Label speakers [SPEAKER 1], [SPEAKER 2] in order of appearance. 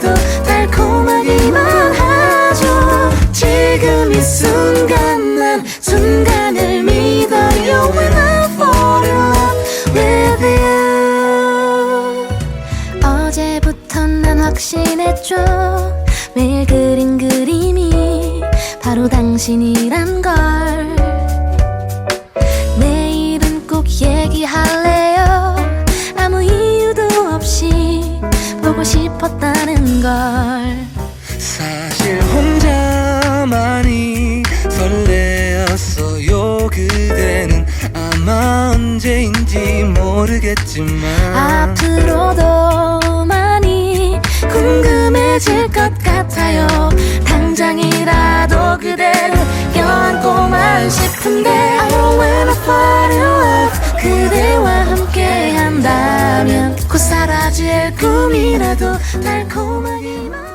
[SPEAKER 1] 더 달콤하기만 하죠. 지금 이 순간 난 순간을 믿어요. When I fall in love with you. 어제부터 난 확신했죠. 매일 그린 그림이 바로 당신이란 걸. 보고 싶었다는 걸.
[SPEAKER 2] 사실 혼자만이 설레었어요. 그대는 아마 언제인지 모르겠지만.
[SPEAKER 1] 앞으로도 많이 궁금해질 것 같아요. 당장이라도 그대를 껴안고만 싶은데 사라질 꿈이라도 달콤하기만